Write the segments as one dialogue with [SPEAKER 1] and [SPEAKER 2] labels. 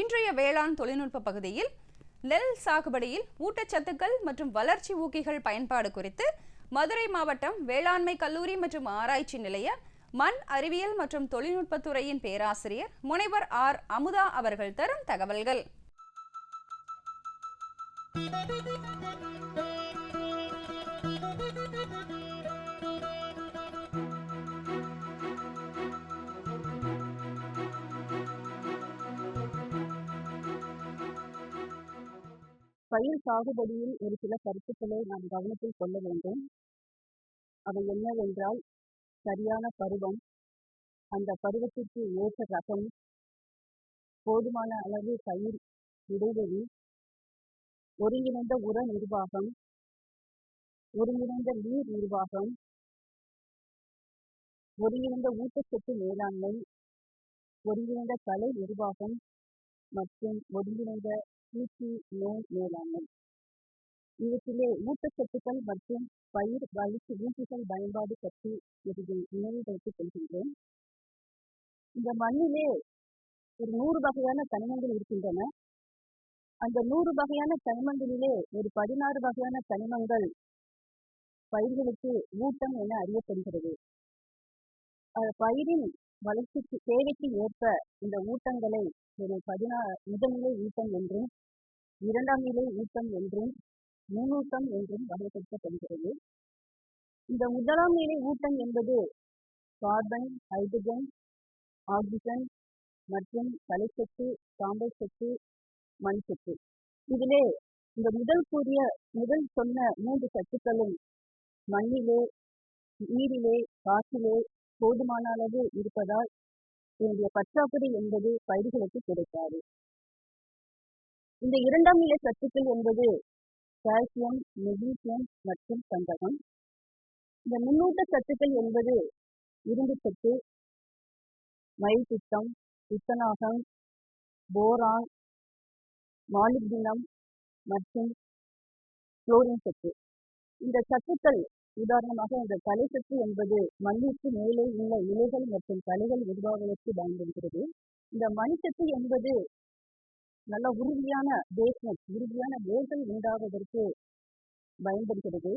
[SPEAKER 1] இன்றைய வேளாண் தொழில்நுட்ப பகுதியில் நெல் சாகுபடியில் ஊட்டச்சத்துக்கள் மற்றும் வளர்ச்சி ஊக்கிகள் பயன்பாடு குறித்து மதுரை மாவட்டம் வேளாண்மை கல்லூரி மற்றும் ஆராய்ச்சி நிலைய மண் அறிவியல் மற்றும் தொழில்நுட்பத்துறையின் பேராசிரியர் முனைவர் ஆர். அமுதா அவர்கள் தரும் தகவல்கள்.
[SPEAKER 2] பயிர் சாகுபடியில் ஒரு சில கருத்துக்களை நாம் கவனத்தில் கொள்ள வேண்டும். அவை என்னவென்றால் சரியான பருவம் அந்த பருவத்திற்கு ஏற்ற ரகம் போதுமான அளவு பயிர் இடைவெளி ஒருங்கிணைந்த உர நிர்வாகம் ஒருங்கிணைந்த நீர் நிர்வாகம் ஒருங்கிணைந்த ஊட்டச்சத்து மேலாண்மை ஒருங்கிணைந்த கலை நிர்வாகம் மற்றும் ஒருங்கிணைந்த பூச்சி நோய் மேலாண்மை. இவற்றிலே ஊட்டச்சத்துக்கள் மற்றும் பயிர் வளர்ச்சி ஊட்டிகள் பயன்பாடு பற்றி இறுதி நினைவுபடுத்திக் கொள்கின்றேன். இந்த மண்ணிலே ஒரு நூறு வகையான தனிமங்கள் இருக்கின்றன. அந்த நூறு வகையான தனிமங்களிலே ஒரு பதினாறு வகையான தனிமங்கள் பயிர்களுக்கு ஊட்டம் என அறியப்படுகிறது. பயிரின் வளர்ச்சிக்கு தேவைக்கு ஏற்ப இந்த ஊட்டங்களை ஒரு பதினா முதல்நிலை ஊட்டம் என்றும் இரண்டாம் நிலை ஊட்டம் என்றும் மூணூட்டம் என்றும் வகைப்படுத்தப்படுகிறது. இந்த முதலாம் நிலை ஊட்டம் என்பது கார்பன் ஹைட்ரஜன் ஆக்சிஜன் மற்றும் தலைச்சத்து சாம்பல் சத்து மண் சத்து. இதிலே இந்த முதல் கூறிய முதல் சொன்ன மூன்று சத்துக்களும் மண்ணிலே நீரிலே காற்றிலே போதுமான அளவு இருப்பதால் என்னுடைய பற்றாக்குறை என்பது பயிர்களுக்கு கிடைக்காது. இந்த இரண்டாம் நிலை சத்துக்கள் என்பது கால்சியம் மெக்னீசியம் மற்றும் கந்தகம் இந்த முன்னூட்ட சத்துக்கள் என்பது இரும்பு சத்து மயில் சுத்தம் துத்தநாகம் போரான் மாலிப்டினம் மற்றும் குளோரின் சத்து. இந்த சத்துக்கள் உதாரணமாக இந்த தலை சத்து என்பது மண்ணிற்கு மேலே உள்ள இலைகள் மற்றும் தலைகள் உருவாவதற்கு பயன்படுகிறது. இந்த மணிச்சத்து என்பது நல்ல உறுதியான தேசம் உறுதியான வேர்கள் உண்டாவதற்கு பயன்படுகிறது.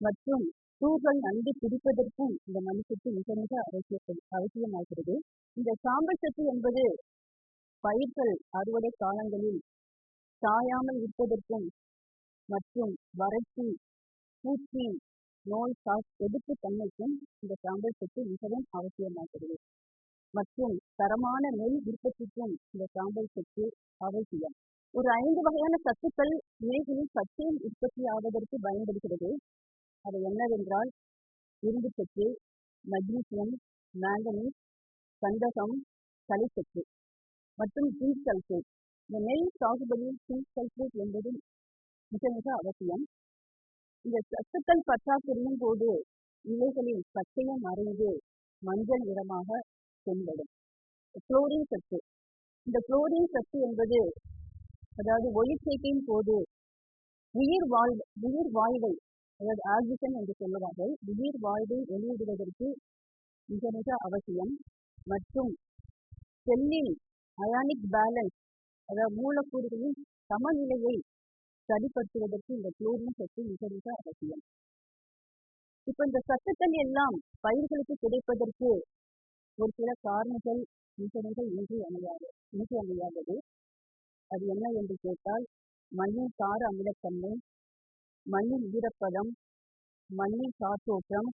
[SPEAKER 2] மற்றும் தூர்கள் நன்கு பிடிப்பதற்கும் இந்த மனுஷத்து மிக மிக அவசியம் அவசியமாகிறது. இந்த சாம்பல் சத்து என்பது பயிர்கள் அறுவடை காலங்களில் சாயாமல் இருப்பதற்கும் மற்றும் வறட்சி பூச்சி நோய் கா எதிர்ப்பு தன்மைக்கும் இந்த சாம்பல் சத்து மிகவும் அவசியமாகிறது. மற்றும் தரமான நெல் உற்பத்திக்கும் இந்த சாம்பல் சத்து அவசியம் ஒரு ஐந்து வகையான சத்துக்கள் இலைகளில் பச்சையில் உற்பத்தி ஆவதற்கு பயன்படுகிறது. அது என்னவென்றால் இரும்பு சத்து மக்னீசியம் மேங்கனீஸ் கந்தகம் கலைச்சத்து மற்றும் ஜிங்க் சல்பேட். இந்த நெல் சாகுபடியில் ஜிங்க் சல்பேட் என்பது மிக மிக அவசியம். இந்த சத்துக்கள் பற்றாக்குறையும் போது இலைகளில் பச்சையம் மறைந்து மஞ்சள் நிறமாக தென்படும் குளோரின் சத்து. இந்த குளோரின் சத்து என்பது அதாவது ஒளிச்சேர்க்கையின் போது உயிர் வாழ் உயிர் வாழ்வை அதாவது ஆக்சிஜன் என்று சொல்லுவார்கள் உயிர் வாழ்வை வெளியிடுவதற்கு மிக மிக அவசியம். மற்றும் செல்லின் அயானிக் பேலன்ஸ் அதாவது மூலக்கூறுகளின் சமநிலையை சரிப்படுத்துவதற்கு இந்த குளோரின் சத்து மிக மிக அவசியம். இப்ப இந்த சத்துக்கள் எல்லாம் பயிர்களுக்கு கிடைப்பதற்கு ஒரு சில காரணிகள் மிக இன்றி அமையாது இன்றி அமையாதது. அது என்ன என்று கேட்டால் மண்ணின் கார அமிலத்தன்மை மண்ணின் ஈரப்பதம் மண்ணின் காற்றோட்டம்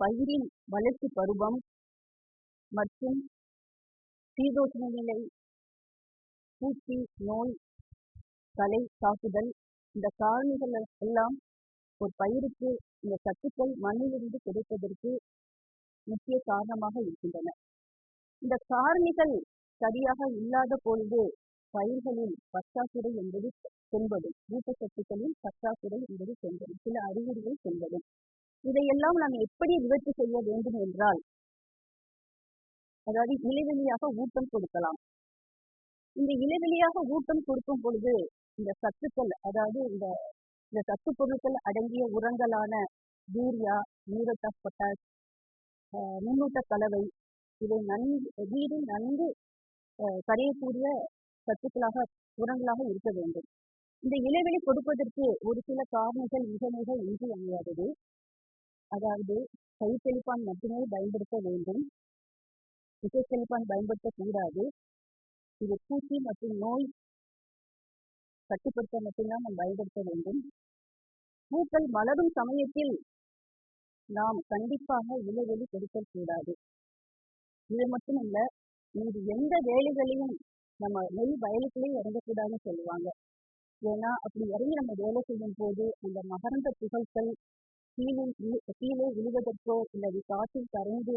[SPEAKER 2] பயிரின் வளர்ச்சி பருவம் மற்றும் சீதோஷ்ண நிலை பூச்சி நோய் கலை தாக்குதல் இந்த காரணிகள் எல்லாம் ஒரு பயிருக்கு இந்த சத்துக்கள் மண்ணிலிருந்து கிடைப்பதற்கு முக்கிய காரணமாக இருக்கின்றன. இந்த காரணிகள் சரியாக இல்லாத பொழுது பயிர்களில் பற்றாக்குறை என்பது தென்படும். ஊட்டச்சத்துக்களில் பற்றாக்குறை என்பது தென்படும். சில அறிகுறிகள் தென்படும். இதையெல்லாம் நாம் எப்படி நிவர்த்தி செய்ய வேண்டும் என்றால் அதாவது இலைவெளியாக ஊட்டம் கொடுக்கலாம். இந்த இலைவெளியாக ஊட்டம் கொடுக்கும் பொழுது இந்த சத்துக்கள் அதாவது இந்த இந்த சத்து பொருட்கள் அடங்கிய உரங்களான யூரியா மியூரேட் ஆஃப் பொட்டாஷ் மின்னூட்ட கலவை. இதை நன்கு வீடு நன்கு கரையக்கூடிய சத்துக்களாக உரங்களாக இருக்க வேண்டும். இந்த இலைவெளி கொடுப்பதற்கு ஒரு சில காரணிகள் மிக மிக இன்றியமையாதது அதாவது கை செழிப்பான் மட்டுமே பயன்படுத்த வேண்டும். விசைத்தெளிப்பான் பயன்படுத்தக்கூடாது. இது பூச்சி மற்றும் நோய் கட்டுப்படுத்த மட்டும்தான் நாம் பயன்படுத்த வேண்டும். பூக்கள் மலரும் சமயத்தில் நாம் கண்டிப்பாக இலைவெளி கொடுக்க கூடாது. இது மட்டும் இல்ல மீது எந்த வேலைகளையும் நம்ம நெல் வயலுக்குள்ளே இறங்கக்கூடாதுன்னு சொல்லுவாங்க. ஏன்னா அப்படி இறங்கி நம்ம வேலை செய்யும் போது அந்த மகரந்த புகழ்கள் கீழே கீழே விழுவதற்கோ அல்லது காற்றில் கரைந்து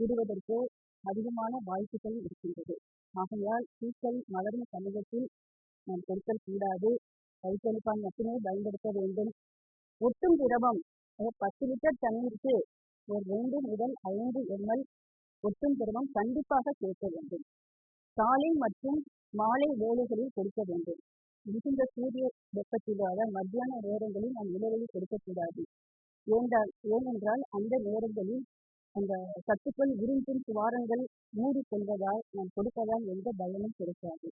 [SPEAKER 2] விடுவதற்கோ அதிகமான வாய்ப்புகள் இருக்கின்றது. ஆகையால் பூக்கள் மலரும் சமூகத்தில் நாம் கொடுக்கல் கூடாது. கைத்தெளிப்பான் மட்டுமே பயன்படுத்த வேண்டும். ஒட்டும் திரவம் பத்து லிட்டர் தண்ணீருக்கு ஒரு ரெண்டு முதல் ஐந்து எம்எல் ஒட்டும் திரவம் கண்டிப்பாக சேர்க்க வேண்டும். காலை மற்றும் மாலை வேளைகளில் கொடுக்க வேண்டும். மிகுந்த சூரிய வெப்பத்தில் அதாவது மத்தியான நேரங்களில் நாம் இடைவெளி கொடுக்கக்கூடாது. ஏனென்றால் ஏனென்றால் அந்த நேரங்களில் அந்த சத்துக்கள் உறிஞ்சும் துவாரங்கள் மூடிக்கொள்வதால் நாம் கொடுப்பதால் எந்த பயனும் கிடைக்காது.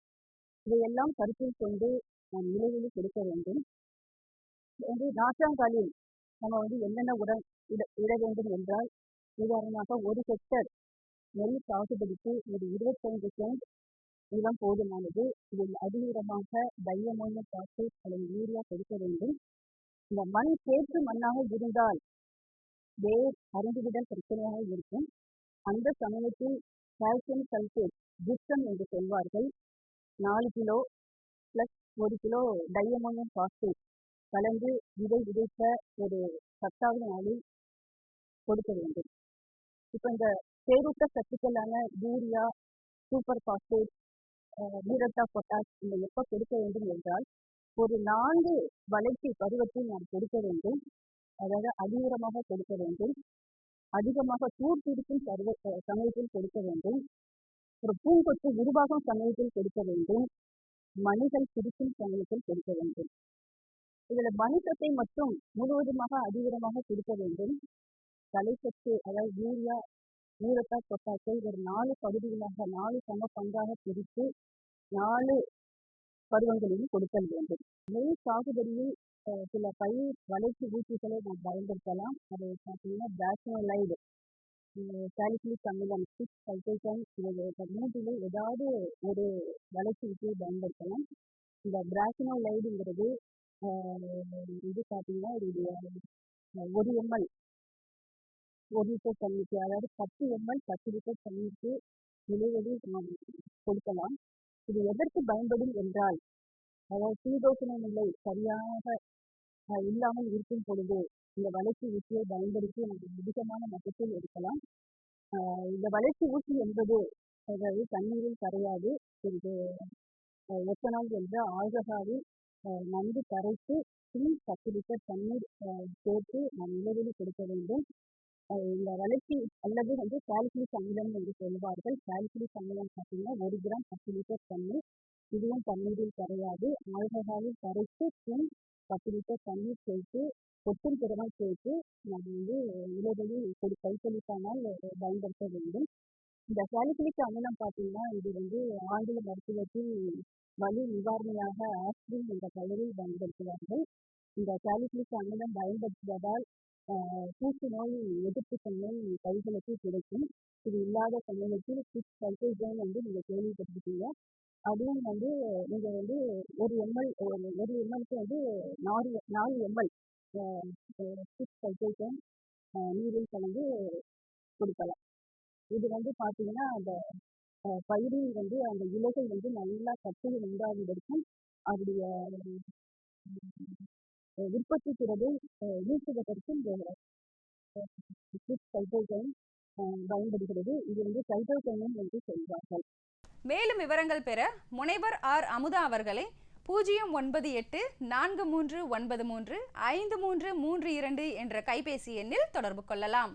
[SPEAKER 2] இதையெல்லாம் கருத்தில் கொண்டு நாம் இடைவெளி கொடுக்க வேண்டும். வந்து நாற்றாங்காலில் நம்ம வந்து என்னென்ன உட இட இட வேண்டும் என்றால் உதாரணமாக ஒரு ஹெக்டர் நெல் சாகுபடிக்கு ஒரு இருபத்தைந்து சென்ட் நிலம் போதுமானது. இதில் அதிகமாக டையமோனியம் பாஸ்பேட் அல்லது யூரியா கொடுக்க வேண்டும். இந்த மண் சேற்று மண்ணாக இருந்தால் வேர் அருந்துவிடல் பிரச்சனையாக இருக்கும். அந்த சமயத்தில் கால்சியம் சல்பேட் ஜிப்சம் என்று சொல்வார்கள். நாலு கிலோ ப்ளஸ் ஒரு கிலோ டையமோனியம் பாஸ்பேட் கலந்து விதை விதைத்த ஒரு சத்தாவது நாளில் கொடுக்க வேண்டும். இப்போ இந்த பேரூட்ட சத்துக்களான யூரியா சூப்பர் பாஸ்பேட் நீரத்தா பொட்டாஷ் இந்த எப்போ கொடுக்க வேண்டும் என்றால் ஒரு நான்கு வளர்ச்சி பருவத்தில் நாம் கொடுக்க வேண்டும். அதாவது அதிகமாக கொடுக்க வேண்டும். அதிகமாக தூர்த்திருக்கும் பருவ சமயத்தில் கொடுக்க வேண்டும். ஒரு பூங்கொத்து உருவாகும் சமயத்தில் கொடுக்க வேண்டும். மணிகள் பிடிக்கும் சமயத்தில் கொடுக்க வேண்டும். இதுல வணிகத்தை மட்டும் முழுவதுமாக அதிகமாக கொடுக்க வேண்டும். தலைச்சத்து அதாவது யூரியா நீரத்தா பொட்டாசை ஒரு நாலு பகுதிகளாக நாலு சம பங்காக பிரித்து நாலு பருவங்களிலும் கொடுத்தல் வேண்டும். நெல் சாகுபடியில் சில பயிர் வளர்ச்சி ஊசிகளை நாம் பயன்படுத்தலாம். அது பார்த்தீங்கன்னா பேசனோலைடு சாலிசிலிக் அமிலம் சிக்ஸ் சல்பேசன் இது மூன்றிலே ஏதாவது ஒரு வளர்ச்சி ஊசியை பயன்படுத்தலாம். இந்த பிராசினோலைடுங்கிறது இது பார்த்தீங்கன்னா இது ஒரு எம்எல். ஒரு லிட்டர் தண்ணிக்கு அதாவது பத்து எம்எல் பத்து லிட்டர் தண்ணீருக்கு இடைவெளி நாம் கொடுக்கலாம். இது எதற்கு பயன்படும் என்றால் அதாவது சீதோஷண நிலை சரியாக இல்லாமல் இருக்கும் பொழுது இந்த வளர்ச்சி ஊசியை பயன்படுத்தி நமக்கு அதிகமான மட்டத்தில் எடுக்கலாம். இந்த வளர்ச்சி ஊசி என்பது அதாவது தண்ணீரில் கரையாது. இது எத்தனால் என்ற ஆல்கஹாலில் நன்கு கரைத்து பின் பத்து லிட்டர் தண்ணீர் போட்டு சேர்த்து நாம் இடைவெளி கொடுக்க வேண்டும். இந்த வளர்ச்சி அல்லது வந்து கால்குலிஸ் அமிலம் என்று சொல்வார்கள் கால்குலிஸ் அமிலம் பார்த்தீங்கன்னா ஒரு கிராம் பத்து லிட்டர் தண்ணீர். இதுவும் தண்ணீரில் கரையாது. ஆல்கஹாலில் கரைத்து பின் பத்து லிட்டர் தண்ணீர் சேர்த்து கொட்டும் திரவம் சேர்த்து நாம் வந்து இடைவெளி கொடு கைத்தளிப்பானால் பயன்படுத்த வேண்டும். இந்த சாலிசிலிக் அமிலம் பார்த்தீங்கன்னா இது வந்து ஆங்கில மருத்துவத்தில் வலி நிவாரணியாக ஆஸ்பிரின் என்ற பெயரில் பயன்படுத்துவார்கள். இந்த சாலிசிலிக் அமிலம் பயன்படுத்துவதால் பூச்சி நோய் எதிர்ப்பு தன்மை கைகளுக்கு கிடைக்கும். இது இல்லாத சமயத்தில் சிக்ஸ் சல்பேசன் வந்து நீங்கள் கேள்விப்பட்டிருக்கீங்க. அதுவும் வந்து நீங்கள் வந்து ஒரு எம்எல் ஒரு எம்எல்க்கு வந்து நாலு நாலு எம்எல் சிக்ஸ் சல்பேசன் நீரில் கலந்து கொடுக்கலாம். இது வந்து பார்த்தீங்கன்னா அந்த அஹ், பயிரில் வந்து அந்த இலைகள் வந்து நல்லா கட்டில் உண்டாவதற்கும் அதனுடைய உற்பத்தி திறனை அஹ், ஊக்குவதற்கும் சைட்டோகைன் பயன்படுகிறது. இது வந்து சைட்டோகைனம் என்று சொல்வார்கள்
[SPEAKER 1] மேலும் விவரங்கள் பெற முனைவர் ஆர். அமுதா அவர்களை பூஜ்ஜியம் ஒன்பது எட்டு நான்கு மூன்று ஒன்பது மூன்று ஐந்து மூன்று மூன்று இரண்டு என்ற கைபேசி எண்ணில் தொடர்பு கொள்ளலாம்.